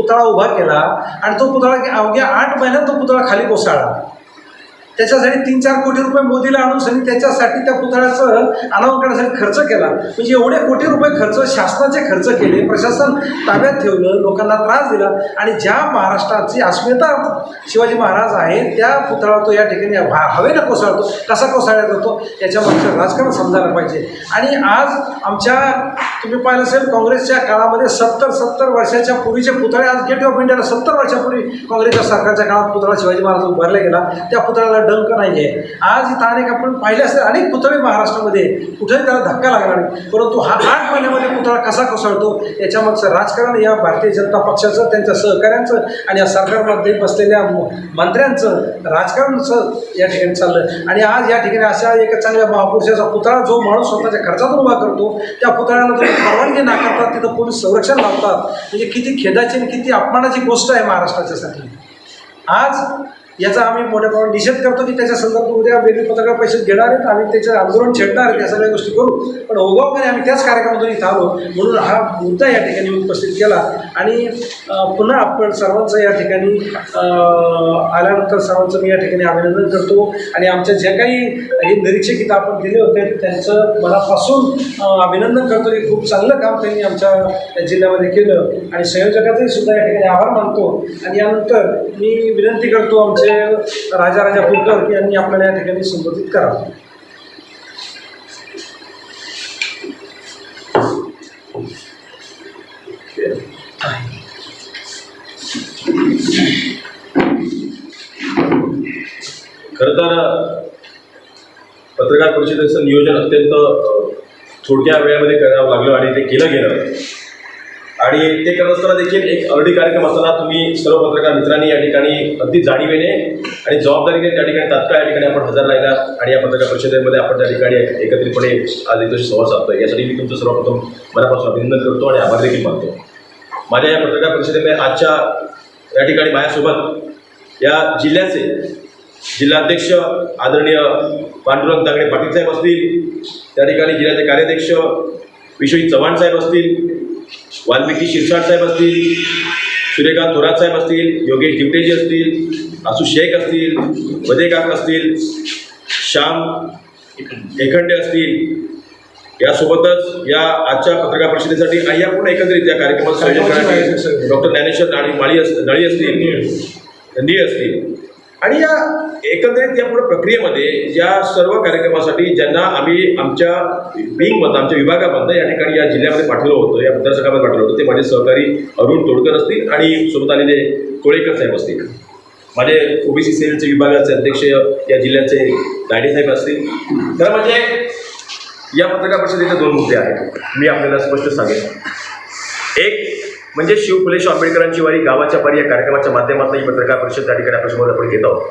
पुतळा उभा केला आणि तो पुतळा अवघ्या आठ महिन्यात तो पुतळा खाली कोसळला. त्याच्यासाठी तीन चार कोटी रुपये मोदीला आणून सनी त्याच्यासाठी त्या पुतळ्याचं अनावरण करण्यासाठी खर्च केला. म्हणजे एवढे कोटी रुपये खर्च शासनाचे खर्च केले प्रशासन ताब्यात ठेवलं लोकांना त्रास दिला आणि ज्या महाराष्ट्राची अस्मिता शिवाजी महाराज आहे त्या पुतळा तो या ठिकाणी हवेनं कोसळतो कसा कोसळला जातो याच्या मागचं राजकारण समजायला पाहिजे. आणि आज आमच्या तुम्ही पाहिलं असेल काँग्रेसच्या काळामध्ये सत्तर सत्तर वर्षाच्या पूर्वीचे पुतळे आज गेट ऑफ इंडियाला सत्तर वर्षापूर्वी काँग्रेसच्या सरकारच्या काळात पुतळा शिवाजी महाराज उभारला गेला. त्या पुतळ्याला डंक नाही आहे आज इथं अनेक आपण पाहिले असेल अनेक पुतळे महाराष्ट्रामध्ये. कुठेही त्याला धक्का लागला नाही. परंतु हा आठ महिन्यामध्ये पुतळा कसा कोसळतो याच्यामागचं राजकारण या भारतीय जनता पक्षाचं त्यांच्या सहकाऱ्यांचं आणि या सरकारमध्ये बसलेल्या मंत्र्यांचं राजकारणचं या ठिकाणी चाललं. आणि आज या ठिकाणी अशा एका चांगल्या महापुरुषाचा पुतळा जो माणूस स्वतःच्या खर्चातून उभा करतो त्या पुतळ्याला परवानगी नाकारतात तिथं पोलीस संरक्षण लावतात. म्हणजे किती खेदाची आणि किती अपमानाची गोष्ट आहे महाराष्ट्राच्यासाठी. आज याचा आम्ही मोठ्या प्रमाणात निषेध करतो की त्याच्या संदर्भात उद्या वेगळी पत्रकार परिषद घेणार आहेत आम्ही त्याचं आंदोलन छेडणार आहेत या सगळ्या गोष्टी करू. पण ओगावपणे आम्ही त्याच कार्यक्रमातून इथं आलो. म्हणून हा मुद्दा या ठिकाणी उपस्थित केला. आणि पुन्हा आपण सर्वांचं या ठिकाणी आल्यानंतर सर्वांचं मी या ठिकाणी अभिनंदन करतो. आणि आमच्या ज्या काही हे निरीक्षक इथं आपण दिले होते त्यांचं मनापासून अभिनंदन करतो. की खूप चांगलं काम त्यांनी आमच्या जिल्ह्यामध्ये केलं. आणि संयोजकाचंही सुद्धा या ठिकाणी आभार मानतो. आणि यानंतर मी विनंती करतो आमचे राजा राजा कुलकर यांनी आपल्याला या ठिकाणी संबोधित करावं खरं तर पत्रकार परिषदेचं नियोजन अत्यंत थोडक्या वेळामध्ये करावं लागलं आणि ते केलं गेलं. आणि ते करत असताना देखील एक अर्धी कार्यक्रम असताना तुम्ही सर्व पत्रकार मित्रांनी या ठिकाणी अगदी जाणीवेने आणि जबाबदारीने त्या ठिकाणी तात्काळ या ठिकाणी आपण हजर राहिला आणि या पत्रकार परिषदेमध्ये आपण त्या ठिकाणी एकत्रितपणे आज एक संवाद साधतोय. यासाठी मी तुमचं सर्वप्रथम मनापासून अभिनंदन करतो आणि आभार देखील मानतो. माझ्या या पत्रकार परिषदेमध्ये आजच्या या ठिकाणी माझ्यासोबत या जिल्ह्याचे जिल्हाध्यक्ष आदरणीय पांडुरंग तागडे पाटील साहेब असतील त्या ठिकाणी जिल्ह्याचे कार्याध्यक्ष विश्वजित चव्हाण साहेब असतील वाल्मिकी शिरसाट साहेब असतील सूर्यकांत थोरात साहेब असतील योगेश दिवटेजी असतील आसू शेख असतील वदेकाक असतील श्याम एखंडे असतील. यासोबतच या आजच्या पत्रकार परिषदेसाठी आणि या पूर्ण एकत्रित या कार्यक्रमाचं आयोजन करण्यासाठी डॉक्टर ज्ञानेश्वर नाळी माळी अस नळी असतील. नीळ असतील. आणि या एकंदरीत या पूर्ण प्रक्रियेमध्ये या सर्व कार्यक्रमासाठी ज्यांना आम्ही आमच्या विंगमधनं आमच्या विभागामधनं या ठिकाणी या जिल्ह्यामध्ये पाठवलं होतं या मतदारसंघामध्ये पाठवलं होतं ते माझे सहकारी अरुण तोडकर असतील आणि सोबत आलेले कोळेकर साहेब असतील. माझे ओबीसी सेलचे विभागाचे अध्यक्ष या जिल्ह्याचे दाडे साहेब असतील. तर म्हणजे या पत्रकार परिषदेचे दोन मुद्दे आहेत. मी आपल्याला स्पष्ट सांगेन. एक म्हणजे शिव फुले आंबेडकरांची वारी गावाच्या पारी या कार्यक्रमाच्या माध्यमातून ही पत्रकार परिषद त्या ठिकाणी आपल्यासमोर आपण घेत आहोत.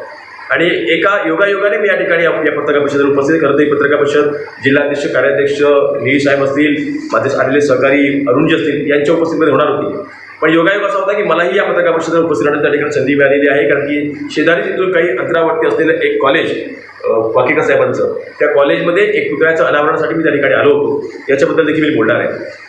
आणि एका योगायोगाने मी या ठिकाणी या पत्रकार परिषदेला उपस्थित करतो ही पत्रकार परिषद जिल्हाध्यक्ष कार्याध्यक्ष निळी साहेब असतील माझे आलेले सहकारी अरुणजी असतील यांच्या उपस्थितीमध्ये होणार होती. पण योगायोग असा होता की मलाही या पत्रकार परिषदेला उपस्थित राहण्याची त्या ठिकाणी संधी मिळालेली आहे. कारण की शेजारी तिथून काही अंतरावरती असलेलं एक कॉलेज वाकिका साहेबांचं त्या कॉलेजमध्ये एक पुतळ्याचं अनावरणासाठी मी त्या ठिकाणी आलो होतो. याच्याबद्दल देखील मी बोलणार आहे.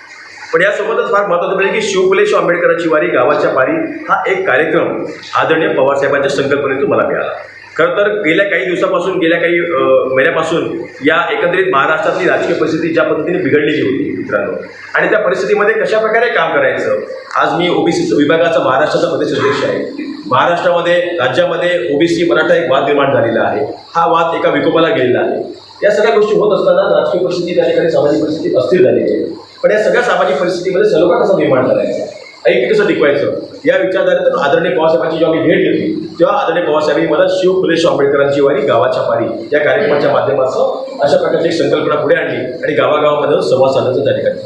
पण यासोबतच फार महत्त्वाचं म्हणजे की शिवफुले आंबेडकरांची वारी गावाच्या पारी हा एक कार्यक्रम आदरणीय पवारसाहेबांच्या संकल्पनेतून मला मिळाला. खरं तर गेल्या काही दिवसापासून गेल्या काही महिन्यापासून या एकंदरीत महाराष्ट्रातली राजकीय परिस्थिती ज्या पद्धतीने बिघडलेली होती मित्रांनो आणि त्या परिस्थितीमध्ये कशाप्रकारे काम करायचं? आज मी ओबीसी विभागाचा महाराष्ट्राचा प्रदेश अध्यक्ष आहे. महाराष्ट्रामध्ये राज्यामध्ये ओबीसी मराठा एक वाद निर्माण झालेला आहे. हा वाद एका विकोपाला गेलेला आहे. या सगळ्या गोष्टी होत असताना राजकीय परिस्थिती त्या ठिकाणी सामाजिक परिस्थिती अस्थिर झालेली आहे. पण या सगळ्या सामाजिक परिस्थितीमध्ये सलोखा कसा निर्माण करायचा? ऐक्य कसं टिकवायचं? या विचारधारेतून आदरणीय पवारसाहेबांची जेव्हा मी भेट घेतली तेव्हा आदरणीय पवारसाहेबांनी मला शिव फुले आंबेडकरांची वारी गावाच्या पारी या कार्यक्रमाच्या माध्यमातून अशा प्रकारची एक संकल्पना पुढे आणली आणि गावागावामध्ये संवाद साधायचा त्या ठिकाणी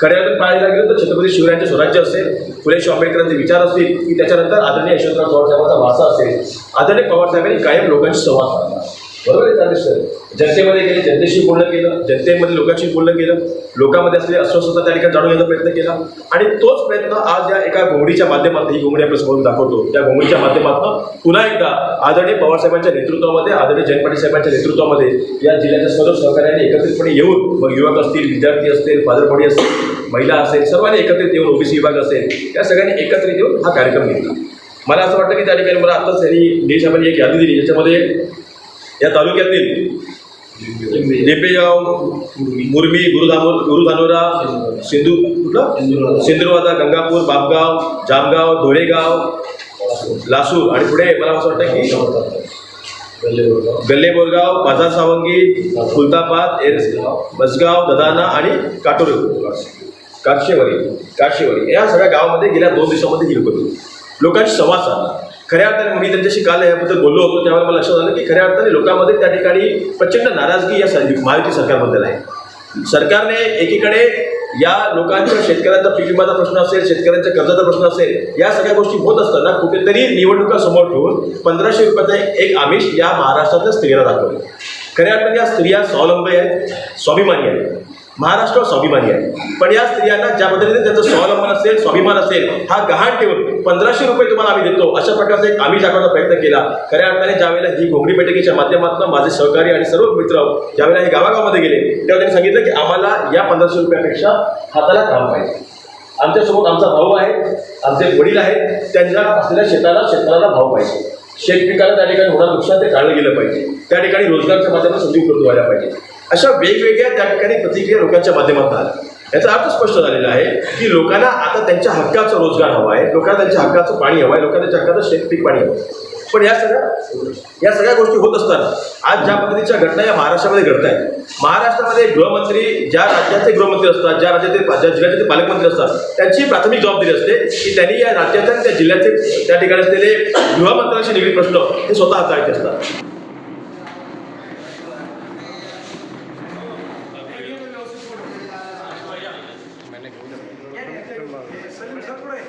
खऱ्या अर्थात पाहायला गेलं तर छत्रपती शिवरायांचे स्वराज्य असेल फुले आंबेडकरांचे विचार असतील की त्याच्यानंतर आदरणीय यशवंतराव चव्हाणसाहेबांचा वासा असेल. आदरणीय पवारसाहेबांनी कायम लोकांशी संवाद साधला. बरोबर आहे चालेल सर जनतेमध्ये गेले जनतेशी बोलणं केलं जनतेमध्ये लोकांशी बोलणं केलं लोकांमध्ये असलेली अस्वस्थता त्या ठिकाणी जाणून घ्यायचा प्रयत्न केला. आणि तोच प्रयत्न आज या एका घोंगडीच्या माध्यमातून ही घोंगडी आपण समोर दाखवतो. त्या घोंगडीच्या माध्यमातून पुन्हा एकदा आदरणीय पवारसाहेबांच्या नेतृत्वामध्ये आदरणीय जयंत पाटील साहेबांच्या नेतृत्वामध्ये या जिल्ह्याच्या सर्व सहकार्याने एकत्रितपणे येऊन मग युवक असतील विद्यार्थी असतील फादरपडी असतील महिला असेल सर्वांनी एकत्रित येऊन ओबीसी विभाग असेल या सगळ्यांनी एकत्रित येऊन हा कार्यक्रम घेतला. मला असं वाटतं की त्या ठिकाणी मला आत्ताच त्यांनी देशामध्ये एक यादी दिली ज्याच्यामध्ये या तालुक्यातील लिंबेगाव मुरमी गुरुधामोर गुरुधानोरा सिंधू कुठलं? सिंधुवादा गंगापूर बापगाव जामगाव धोळेगाव लासूर. आणि पुढे मला असं वाटतं की गल्ले बोरगाव बाजार सावंगी खुलताबाद एर बसगाव ददाना आणि काटोरे. काक्षेवाडी काक्षेवाडी या सगळ्या गावामध्ये गेल्या दोन दिवसामध्ये ही होतो. लोकांशी संवाद साधला खऱ्या अर्थाने मी त्यांच्याशी काल याबद्दल बोललो होतो त्यावेळेला मला लक्षात आलं की खऱ्या अर्थाने लोकांमध्ये त्या ठिकाणी प्रचंड नाराजगी या महायुती सरकारबद्दल आहे. सरकारने एकीकडे या लोकांच्या शेतकऱ्यांचा पीक विमाचा प्रश्न असेल शेतकऱ्यांच्या कर्जाचा प्रश्न असेल या सगळ्या गोष्टी होत असताना कुठेतरी निवडणुका समोर ठेवून पंधराशे रुपयाचा एक- एक आमिष या महाराष्ट्रातल्या स्त्रियांना दाखवले. खऱ्या अर्थाने या स्त्रिया स्वावलंबी आहेत स्वाभिमानी आहेत. महाराष्ट्र स्वाभिमानी आहे. पण या स्त्रियांना ज्या पद्धतीने त्यांचं स्वावलंबन असेल स्वाभिमान असेल हा गहाण ठेवून पंधराशे रुपये तुम्हाला आम्ही देतो अशा प्रकारचा एक आम्ही दाखवण्याचा प्रयत्न केला. खऱ्या अर्थाने ज्यावेळेला ही घोंगडी बैठकीच्या माध्यमातून माझे सहकारी आणि सर्व मित्र ज्यावेळेला हे गावागावामध्ये गेले तेव्हा त्यांनी सांगितलं की आम्हाला या पंधराशे रुपयापेक्षा हाताला काम पाहिजे. आमच्यासोबत आमचा भाऊ आहे आमचे वडील आहेत त्यांच्या असलेल्या शेताला शेतकऱ्याला भाव पाहिजे. शेतपिकाला त्या ठिकाणी होणार नुकसान ते टाळलं गेलं पाहिजे. त्या ठिकाणी रोजगारच्या माध्यमातून संधी उपलब्ध व्हायला पाहिजे. अशा वेगवेगळ्या त्या ठिकाणी प्रतिक्रिया लोकांच्या माध्यमातून आल्या. याचा अर्थ स्पष्ट झालेला आहे की लोकांना आता त्यांच्या हक्काचा रोजगार हवा आहे लोकांना त्यांच्या हक्काचं पाणी हवं आहे लोकांना त्यांच्या हक्काचं शेतपीक पाणी हवं आहे. पण या सगळ्या या सगळ्या गोष्टी होत असताना आज ज्या पद्धतीच्या घटना या महाराष्ट्रामध्ये घडत आहेत महाराष्ट्रामध्ये गृहमंत्री ज्या राज्याचे गृहमंत्री असतात ज्या राज्याचे ज्या जिल्ह्याचे ते पालकमंत्री असतात त्यांची प्राथमिक जबाबदारी असते की त्यांनी या राज्याच्या आणि त्या जिल्ह्याचे त्या ठिकाणी असलेले गृहमंत्र्यांशी निगडीत प्रश्न हे स्वतः हाताळायचे असतात. করে